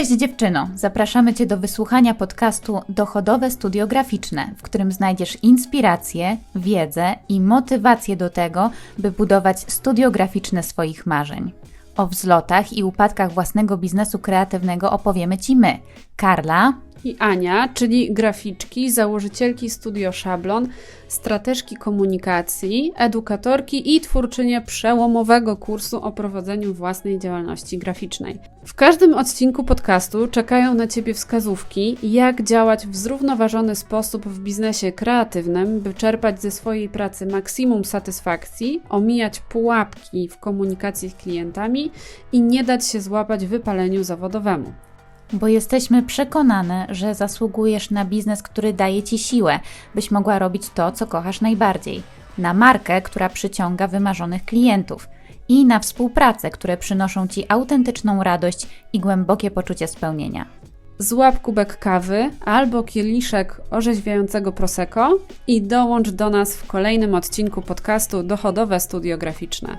Cześć dziewczyno, zapraszamy Cię do wysłuchania podcastu Dochodowe Studio Graficzne, w którym znajdziesz inspirację, wiedzę i motywację do tego, by budować studio graficzne swoich marzeń. O wzlotach i upadkach własnego biznesu kreatywnego opowiemy Ci my, Karla i Ania, czyli graficzki, założycielki Studio Szablon, strateżki komunikacji, edukatorki i twórczynie przełomowego kursu o prowadzeniu własnej działalności graficznej. W każdym odcinku podcastu czekają na Ciebie wskazówki, jak działać w zrównoważony sposób w biznesie kreatywnym, by czerpać ze swojej pracy maksimum satysfakcji, omijać pułapki w komunikacji z klientami i nie dać się złapać wypaleniu zawodowemu bo jesteśmy przekonane, że zasługujesz na biznes, który daje ci siłę, byś mogła robić to, co kochasz najbardziej, na markę, która przyciąga wymarzonych klientów i na współpracę, które przynoszą ci autentyczną radość i głębokie poczucie spełnienia. Złap kubek kawy albo kieliszek orzeźwiającego prosecco i dołącz do nas w kolejnym odcinku podcastu Dochodowe Studio Graficzne.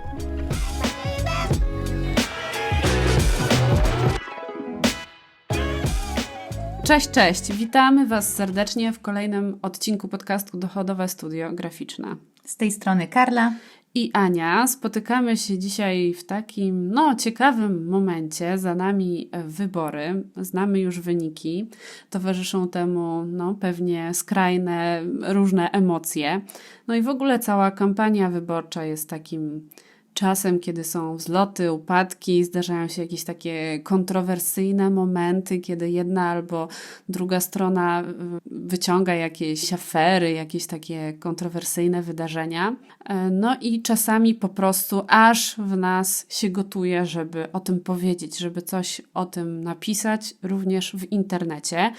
Cześć, cześć. Witamy Was serdecznie w kolejnym odcinku podcastu Dochodowe Studio Graficzne. Z tej strony Karla i Ania. Spotykamy się dzisiaj w takim, no, ciekawym momencie. Za nami wybory, znamy już wyniki, towarzyszą temu, no, pewnie skrajne, różne emocje. No i w ogóle cała kampania wyborcza jest takim czasem, kiedy są wzloty, upadki, zdarzają się jakieś takie kontrowersyjne momenty, kiedy jedna albo druga strona y, wyciąga jakieś afery, jakieś takie kontrowersyjne wydarzenia. E, no i czasami po prostu aż w nas się gotuje, żeby o tym powiedzieć, żeby coś o tym napisać, również w internecie.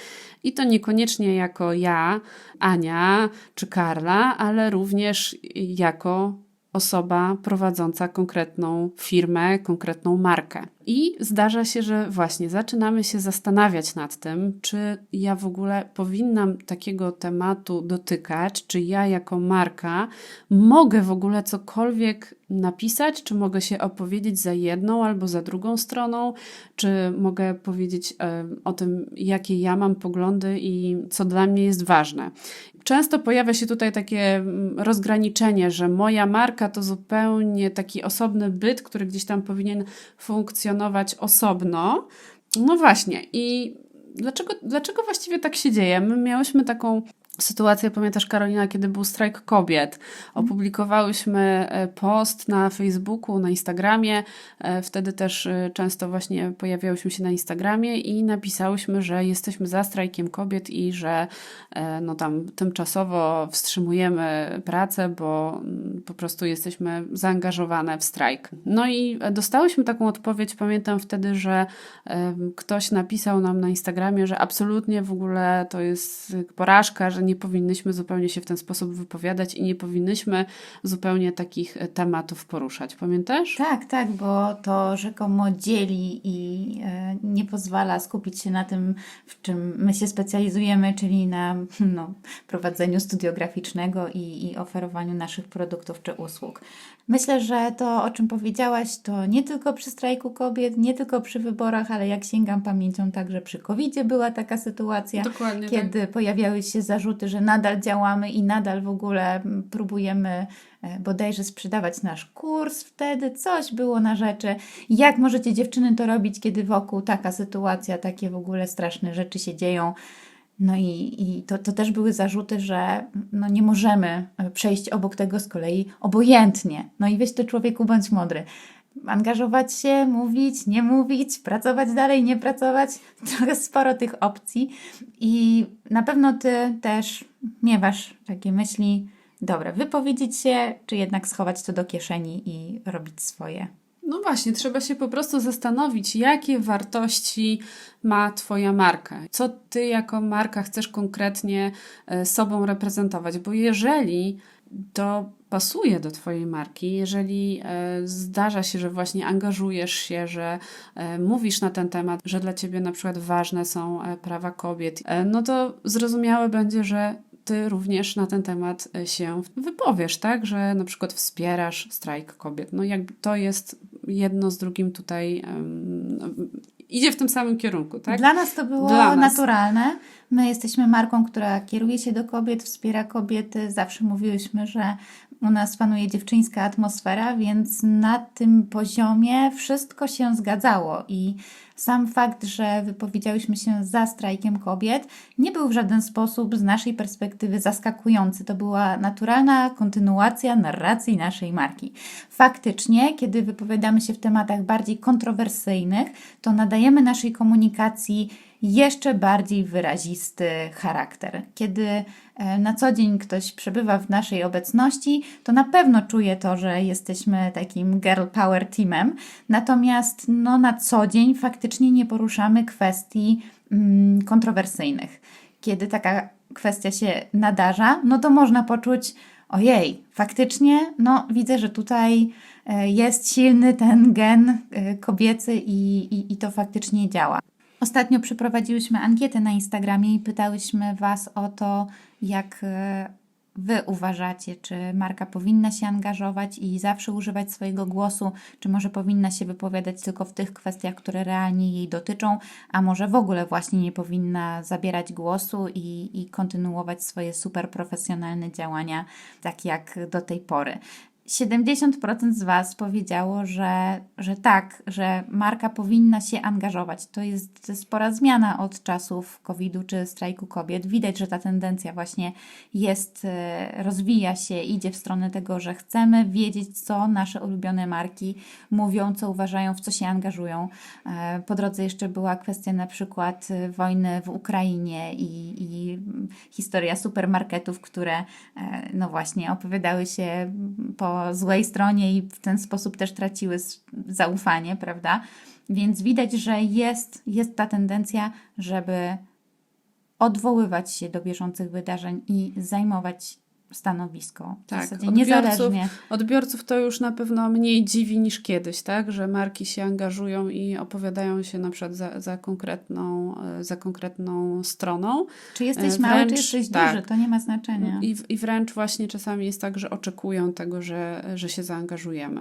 I to niekoniecznie jako ja, Ania czy Karla, ale również jako osoba prowadząca konkretną firmę, konkretną markę. I zdarza się, że właśnie zaczynamy się zastanawiać nad tym, czy ja w ogóle powinnam takiego tematu dotykać, czy ja jako marka mogę w ogóle cokolwiek napisać, czy mogę się opowiedzieć za jedną albo za drugą stroną, czy mogę powiedzieć o tym, jakie ja mam poglądy i co dla mnie jest ważne. Często pojawia się tutaj takie mm, rozgraniczenie, że moja marka to zupełnie taki osobny byt, który gdzieś tam powinien funkcjonować osobno. No właśnie, i dlaczego, dlaczego właściwie tak się dzieje? My miałyśmy taką sytuację, pamiętasz Karolina, kiedy był strajk kobiet. Opublikowałyśmy e, post na Facebooku, na Instagramie, e, wtedy też e, często właśnie pojawiałyśmy się na Instagramie i napisałyśmy, że jesteśmy za strajkiem kobiet i że no tam tymczasowo wstrzymujemy pracę, bo mm, po prostu jesteśmy zaangażowane w strajk. No i dostałyśmy taką odpowiedź, pamiętam wtedy, że ktoś napisał nam na Instagramie, że absolutnie w ogóle to jest porażka, że nie powinnyśmy zupełnie się w ten sposób wypowiadać i nie powinnyśmy zupełnie takich e, tematów poruszać. Pamiętasz? Tak, tak, bo to rzekomo dzieli i e, nie pozwala skupić się na tym, w czym my się specjalizujemy, czyli na no, prowadzeniu studiograficznego i, i oferowaniu naszych produktów czy usług. Myślę, że to, o czym powiedziałaś, to nie tylko przy strajku kobiet, nie tylko przy wyborach, ale jak sięgam pamięcią, także przy covid była taka sytuacja, Dokładnie, kiedy tak. pojawiały się zarzuty, że nadal działamy i nadal w ogóle próbujemy e, bodajże sprzedawać nasz kurs. Wtedy coś było na rzeczy. Jak możecie dziewczyny to robić, kiedy wokół taka sytuacja, takie w ogóle straszne rzeczy się dzieją? No i, i to, to też były zarzuty, że no nie możemy e, przejść obok tego z kolei obojętnie. No i wiesz, ty człowieku bądź mądry. Angażować się, mówić, nie mówić, pracować dalej, nie pracować. Trochę sporo tych opcji. I na pewno ty też miewasz takie myśli, dobre, wypowiedzieć się, czy jednak schować to do kieszeni i robić swoje. No właśnie, trzeba się po prostu zastanowić, jakie wartości ma Twoja marka. Co Ty jako marka chcesz konkretnie e, sobą reprezentować, bo jeżeli to pasuje do Twojej marki, jeżeli e, zdarza się, że właśnie angażujesz się, że e, mówisz na ten temat, że dla Ciebie na przykład ważne są prawa kobiet, no to zrozumiałe będzie, że ty również na ten temat się wypowiesz, tak? Że na przykład wspierasz strajk kobiet. No jakby to jest jedno z drugim tutaj idzie w tym samym kierunku, tak? Dla nas to było nas. naturalne. My jesteśmy marką, która kieruje się do kobiet, wspiera kobiety. Zawsze mówiłyśmy, że u nas panuje dziewczyńska atmosfera, więc na tym poziomie wszystko się zgadzało i sam fakt, że wypowiedziałyśmy się za strajkiem kobiet, nie był w żaden sposób z naszej perspektywy zaskakujący. To była naturalna kontynuacja narracji naszej marki. Faktycznie, kiedy wypowiadamy się w tematach bardziej kontrowersyjnych, to nadajemy naszej komunikacji jeszcze bardziej wyrazisty charakter. Kiedy e, na co dzień ktoś przebywa w naszej obecności, to na pewno czuje to, że jesteśmy takim girl power teamem. Natomiast no, na co dzień faktycznie nie poruszamy kwestii mm, kontrowersyjnych. Kiedy taka kwestia się nadarza, no to można poczuć, ojej, faktycznie, no widzę, że tutaj e, jest silny ten gen e, kobiecy i, i, i to faktycznie działa. Ostatnio przeprowadziłyśmy ankietę na Instagramie i pytałyśmy Was o to, jak e, Wy uważacie, czy marka powinna się angażować i zawsze używać swojego głosu, czy może powinna się wypowiadać tylko w tych kwestiach, które realnie jej dotyczą, a może w ogóle właśnie nie powinna zabierać głosu i, i kontynuować swoje super profesjonalne działania, tak jak do tej pory. 70% z Was powiedziało, że, że tak, że marka powinna się angażować. To jest spora zmiana od czasów COVID-u czy strajku kobiet. Widać, że ta tendencja właśnie jest, e, rozwija się, idzie w stronę tego, że chcemy wiedzieć, co nasze ulubione marki mówią, co uważają, w co się angażują. E, Po drodze jeszcze była kwestia na przykład e, wojny w Ukrainie i, i historia supermarketów, które no właśnie opowiadały się po złej stronie i w ten sposób też traciły zaufanie, prawda? Więc widać, że jest, jest ta tendencja, żeby odwoływać się do bieżących wydarzeń i zajmować stanowisko. W Tak, zasadzie niezależnie. Odbiorców to już na pewno mniej dziwi niż kiedyś, tak? Że marki się angażują i opowiadają się na przykład za, za, konkretną, e, za konkretną stroną. Czy jesteś E, mały, czy wręcz jesteś tak. duży, to nie ma znaczenia. I, I wręcz właśnie czasami jest tak, że oczekują tego, że, że się zaangażujemy.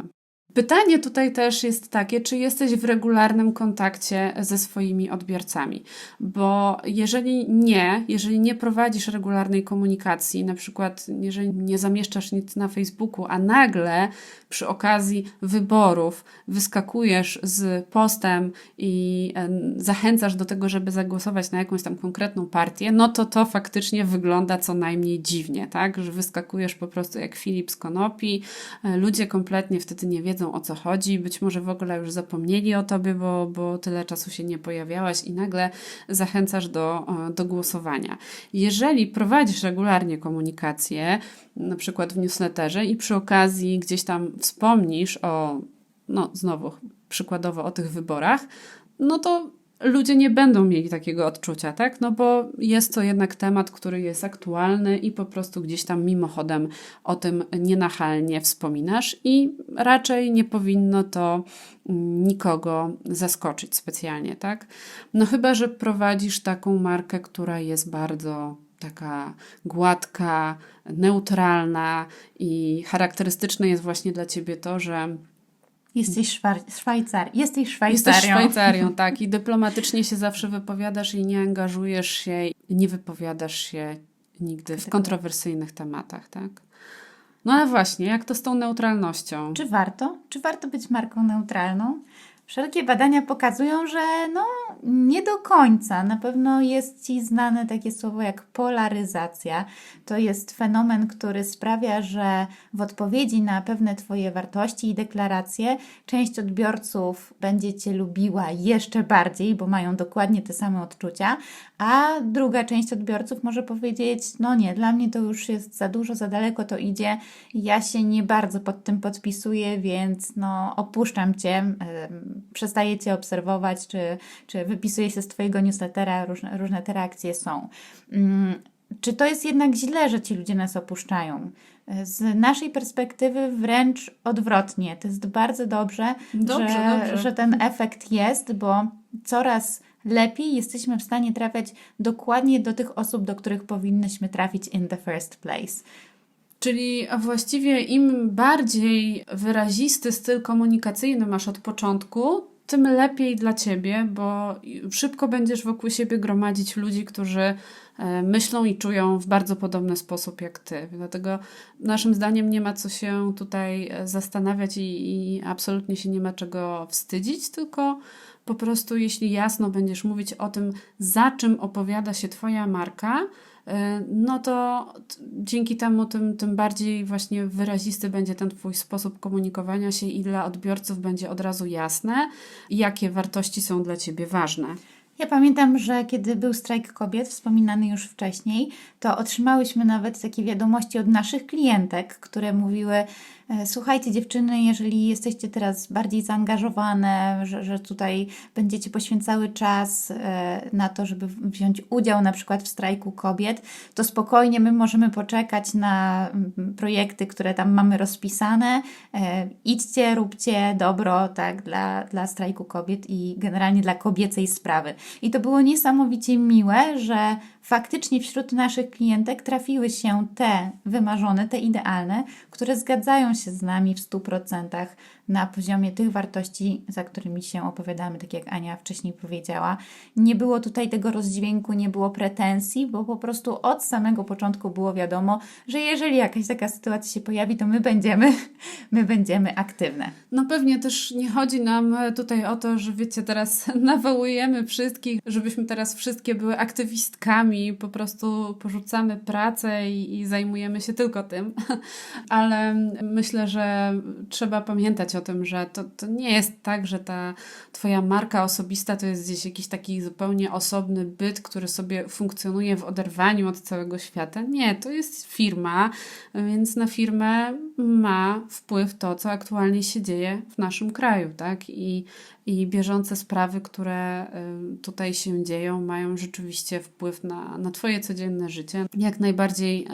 Pytanie tutaj też jest takie, czy jesteś w regularnym kontakcie ze swoimi odbiorcami? Bo jeżeli nie, jeżeli nie prowadzisz regularnej komunikacji, na przykład jeżeli nie zamieszczasz nic na Facebooku, a nagle przy okazji wyborów wyskakujesz z postem i e, zachęcasz do tego, żeby zagłosować na jakąś tam konkretną partię, no to to faktycznie wygląda co najmniej dziwnie, tak? Że wyskakujesz po prostu jak Filip z Konopi, e, ludzie kompletnie wtedy nie wiedzą o co chodzi, być może w ogóle już zapomnieli o tobie, bo, bo tyle czasu się nie pojawiałaś i nagle zachęcasz do, e, do głosowania. Jeżeli prowadzisz regularnie komunikację, na przykład w newsletterze i przy okazji gdzieś tam wspomnisz o, no znowu przykładowo o tych wyborach, no to ludzie nie będą mieli takiego odczucia, tak? No bo jest to jednak temat, który jest aktualny i po prostu gdzieś tam mimochodem o tym nienachalnie wspominasz i raczej nie powinno to nikogo zaskoczyć specjalnie, tak? No chyba, że prowadzisz taką markę, która jest bardzo taka gładka, neutralna i charakterystyczne jest właśnie dla ciebie to, że Jesteś Szwar- Szwajcar, jesteś Szwajcarią. Jesteś Szwajcarią, tak. I dyplomatycznie się zawsze wypowiadasz i nie angażujesz się, nie wypowiadasz się nigdy w kontrowersyjnych tematach, tak? No ale właśnie, jak to z tą neutralnością? Czy warto? Czy warto być marką neutralną? Wszelkie badania pokazują, że no nie do końca. Na pewno jest Ci znane takie słowo jak polaryzacja. To jest fenomen, który sprawia, że w odpowiedzi na pewne Twoje wartości i deklaracje część odbiorców będzie Cię lubiła jeszcze bardziej, bo mają dokładnie te same odczucia, a druga część odbiorców może powiedzieć: No nie, dla mnie to już jest za dużo, za daleko to idzie. Ja się nie bardzo pod tym podpisuję, więc no opuszczam Cię, em, przestaję Cię obserwować, czy, czy wypisuję się z Twojego newslettera, różne, różne te reakcje są. Mm, Czy to jest jednak źle, że ci ludzie nas opuszczają? Z naszej perspektywy wręcz odwrotnie. To jest bardzo dobrze, Dobrze, że, dobrze. że ten efekt jest, bo coraz lepiej jesteśmy w stanie trafiać dokładnie do tych osób, do których powinnyśmy trafić in the first place. Czyli właściwie im bardziej wyrazisty styl komunikacyjny masz od początku, tym lepiej dla ciebie, bo szybko będziesz wokół siebie gromadzić ludzi, którzy myślą i czują w bardzo podobny sposób jak ty. Dlatego naszym zdaniem nie ma co się tutaj e, zastanawiać i, i absolutnie się nie ma czego wstydzić, tylko po prostu jeśli jasno będziesz mówić o tym, za czym opowiada się twoja marka, e, no to dzięki temu tym, tym bardziej właśnie wyrazisty będzie ten Twój sposób komunikowania się i dla odbiorców będzie od razu jasne, jakie wartości są dla Ciebie ważne. Ja pamiętam, że kiedy był strajk kobiet, wspominany już wcześniej, to otrzymałyśmy nawet takie wiadomości od naszych klientek, które mówiły: Słuchajcie, dziewczyny, jeżeli jesteście teraz bardziej zaangażowane, że, że tutaj będziecie poświęcały czas e, na to, żeby wziąć udział na przykład w strajku kobiet, to spokojnie my możemy poczekać na mm, projekty, które tam mamy rozpisane. E, Idźcie, róbcie dobro tak, dla, dla strajku kobiet i generalnie dla kobiecej sprawy. I to było niesamowicie miłe, że faktycznie wśród naszych klientek trafiły się te wymarzone, te idealne, które zgadzają się z nami w 100% na poziomie tych wartości, za którymi się opowiadamy, tak jak Ania wcześniej powiedziała. Nie było tutaj tego rozdźwięku, nie było pretensji, bo po prostu od samego początku było wiadomo, że jeżeli jakaś taka sytuacja się pojawi, to my będziemy, my będziemy aktywne. No pewnie też nie chodzi nam tutaj o to, że wiecie, teraz nawołujemy wszystkich, żebyśmy teraz wszystkie były aktywistkami, po prostu porzucamy pracę i, i zajmujemy się tylko tym, ale myślę, że trzeba pamiętać o tym, że to, to nie jest tak, że ta twoja marka osobista to jest gdzieś jakiś taki zupełnie osobny byt, który sobie funkcjonuje w oderwaniu od całego świata. Nie, to jest firma, więc na firmę ma wpływ to, co aktualnie się dzieje w naszym kraju, tak? I, i bieżące sprawy, które y, tutaj się dzieją, mają rzeczywiście wpływ na, na Twoje codzienne życie. Jak najbardziej y,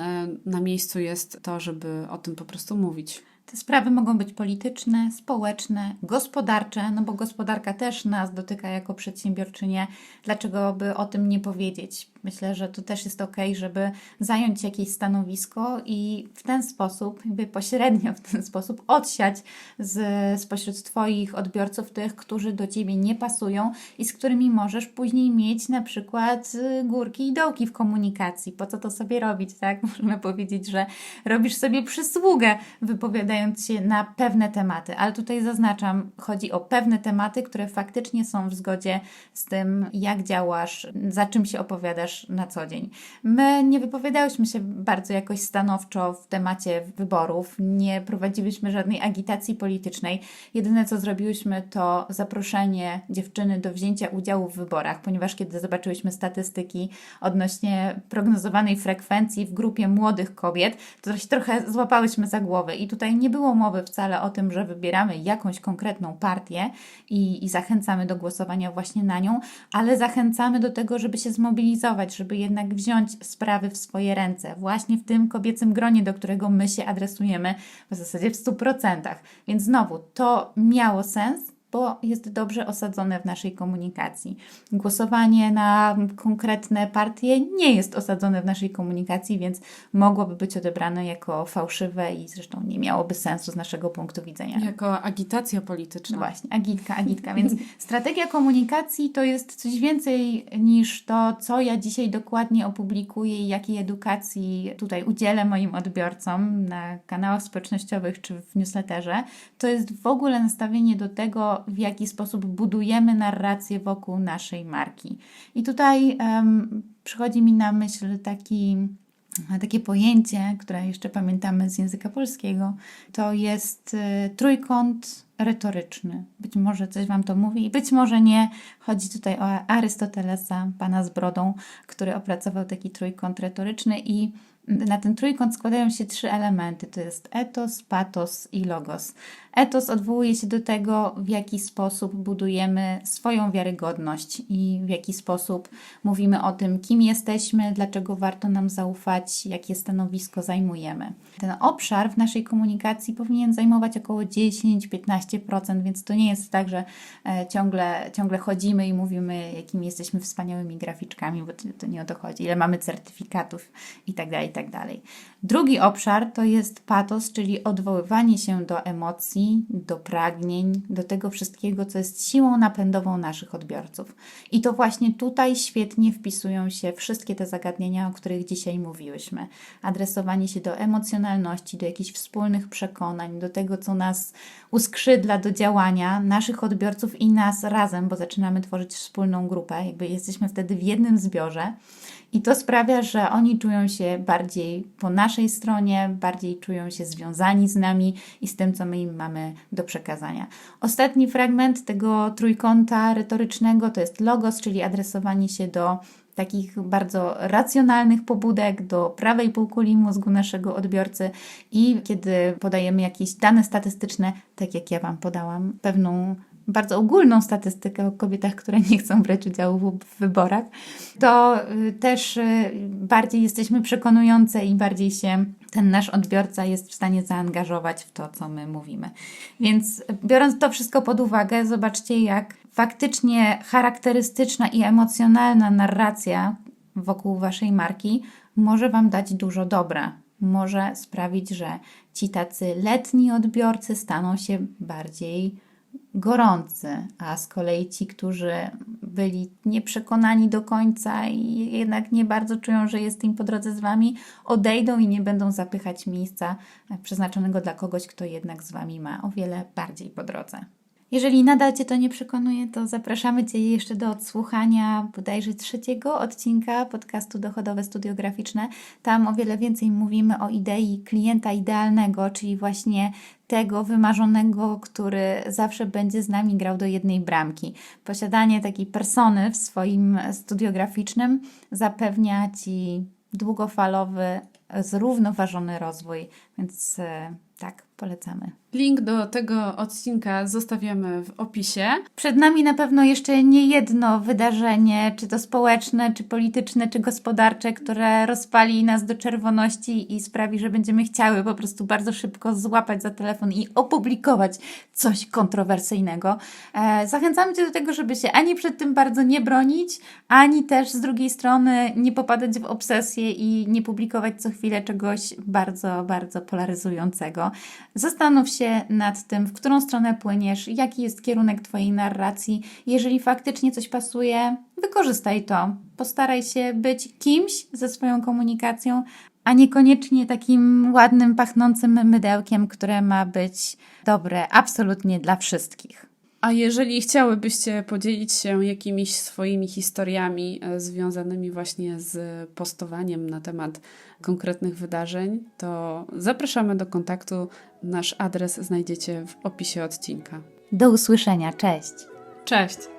na miejscu jest to, żeby o tym po prostu mówić. Te sprawy mogą być polityczne, społeczne, gospodarcze, no bo gospodarka też nas dotyka jako przedsiębiorczynie. Dlaczego by o tym nie powiedzieć? Myślę, że to też jest ok, żeby zająć jakieś stanowisko i w ten sposób, jakby pośrednio w ten sposób odsiać z, spośród Twoich odbiorców tych, którzy do Ciebie nie pasują i z którymi możesz później mieć na przykład y, górki i dołki w komunikacji. Po co to sobie robić, tak? Możemy powiedzieć, że robisz sobie przysługę, wypowiadając się na pewne tematy, ale tutaj zaznaczam, chodzi o pewne tematy, które faktycznie są w zgodzie z tym, jak działasz, za czym się opowiadasz na co dzień. My nie wypowiadałyśmy się bardzo jakoś stanowczo w temacie wyborów, nie prowadziłyśmy żadnej agitacji politycznej. Jedyne co zrobiłyśmy to zaproszenie dziewczyny do wzięcia udziału w wyborach, ponieważ kiedy zobaczyłyśmy statystyki odnośnie prognozowanej frekwencji w grupie młodych kobiet, to się trochę złapałyśmy za głowę i tutaj nie było mowy wcale o tym, że wybieramy jakąś konkretną partię i, i zachęcamy do głosowania właśnie na nią, ale zachęcamy do tego, żeby się zmobilizować, żeby jednak wziąć sprawy w swoje ręce, właśnie w tym kobiecym gronie, do którego my się adresujemy w zasadzie w 100%. Więc znowu, to miało sens, bo jest dobrze osadzone w naszej komunikacji. Głosowanie na konkretne partie nie jest osadzone w naszej komunikacji, więc mogłoby być odebrane jako fałszywe i zresztą nie miałoby sensu z naszego punktu widzenia. Jako agitacja polityczna. No właśnie, agitka, agitka. Więc strategia komunikacji to jest coś więcej niż to, co ja dzisiaj dokładnie opublikuję i jakiej edukacji tutaj udzielę moim odbiorcom na kanałach społecznościowych czy w newsletterze. To jest w ogóle nastawienie do tego, w jaki sposób budujemy narrację wokół naszej marki. I tutaj em, przychodzi mi na myśl taki takie pojęcie, które jeszcze pamiętamy z języka polskiego, to jest y, trójkąt retoryczny. Być może coś Wam to mówi być może nie. Chodzi tutaj o Arystotelesa, pana z brodą, który opracował taki trójkąt retoryczny i na ten trójkąt składają się trzy elementy. To jest etos, patos i logos. Etos odwołuje się do tego, w jaki sposób budujemy swoją wiarygodność i w jaki sposób mówimy o tym, kim jesteśmy, dlaczego warto nam zaufać, jakie stanowisko zajmujemy. Ten obszar w naszej komunikacji powinien zajmować około 10-15%, więc to nie jest tak, że e, ciągle, ciągle chodzimy i mówimy, jakimi jesteśmy wspaniałymi graficzkami, bo to, to nie o to chodzi, ile mamy certyfikatów i tak dalej tak. Drugi obszar to jest patos, czyli odwoływanie się do emocji, do pragnień, do tego wszystkiego, co jest siłą napędową naszych odbiorców. I to właśnie tutaj świetnie wpisują się wszystkie te zagadnienia, o których dzisiaj mówiłyśmy. Adresowanie się do emocjonalności, do jakichś wspólnych przekonań, do tego, co nas uskrzydla do działania, naszych odbiorców i nas razem, bo zaczynamy tworzyć wspólną grupę, jakby jesteśmy wtedy w jednym zbiorze. I to sprawia, że oni czują się bardziej po naszej stronie, bardziej czują się związani z nami i z tym, co my im mamy do przekazania. Ostatni fragment tego trójkąta retorycznego to jest logos, czyli adresowanie się do takich bardzo racjonalnych pobudek do prawej półkuli mózgu naszego odbiorcy i kiedy podajemy jakieś dane statystyczne, tak jak ja Wam podałam, pewną bardzo ogólną statystykę o kobietach, które nie chcą brać udziału w, wyborach, to y, też y, bardziej jesteśmy przekonujące i bardziej się ten nasz odbiorca jest w stanie zaangażować w to, co my mówimy. Więc biorąc to wszystko pod uwagę, zobaczcie, jak faktycznie charakterystyczna i emocjonalna narracja wokół Waszej marki może Wam dać dużo dobra. Może sprawić, że ci tacy letni odbiorcy staną się bardziej gorący, a z kolei ci, którzy byli nieprzekonani do końca i jednak nie bardzo czują, że jest im po drodze z wami, odejdą i nie będą zapychać miejsca przeznaczonego dla kogoś, kto jednak z wami ma o wiele bardziej po drodze. Jeżeli nadal Cię to nie przekonuje, to zapraszamy Cię jeszcze do odsłuchania bodajże trzeciego odcinka podcastu Dochodowe Studiograficzne. Tam o wiele więcej mówimy o idei klienta idealnego, czyli właśnie tego wymarzonego, który zawsze będzie z nami grał do jednej bramki. Posiadanie takiej persony w swoim studiograficznym zapewnia Ci długofalowy, zrównoważony rozwój, więc e, tak, polecamy. Link do tego odcinka zostawiamy w opisie. Przed nami na pewno jeszcze nie jedno wydarzenie, czy to społeczne, czy polityczne, czy gospodarcze, które rozpali nas do czerwoności i sprawi, że będziemy chciały po prostu bardzo szybko złapać za telefon i opublikować coś kontrowersyjnego. E, zachęcamy Cię do tego, żeby się ani przed tym bardzo nie bronić, ani też z drugiej strony nie popadać w obsesję i nie publikować co chwilę czegoś bardzo, bardzo polaryzującego. Zastanów się nad tym, w którą stronę płyniesz, jaki jest kierunek Twojej narracji. Jeżeli faktycznie coś pasuje, wykorzystaj to. Postaraj się być kimś ze swoją komunikacją, a niekoniecznie takim ładnym, pachnącym mydełkiem, które ma być dobre absolutnie dla wszystkich. A jeżeli chciałybyście podzielić się jakimiś swoimi historiami e, związanymi właśnie z postowaniem na temat konkretnych wydarzeń, to zapraszamy do kontaktu. Nasz adres znajdziecie w opisie odcinka. Do usłyszenia, cześć! Cześć!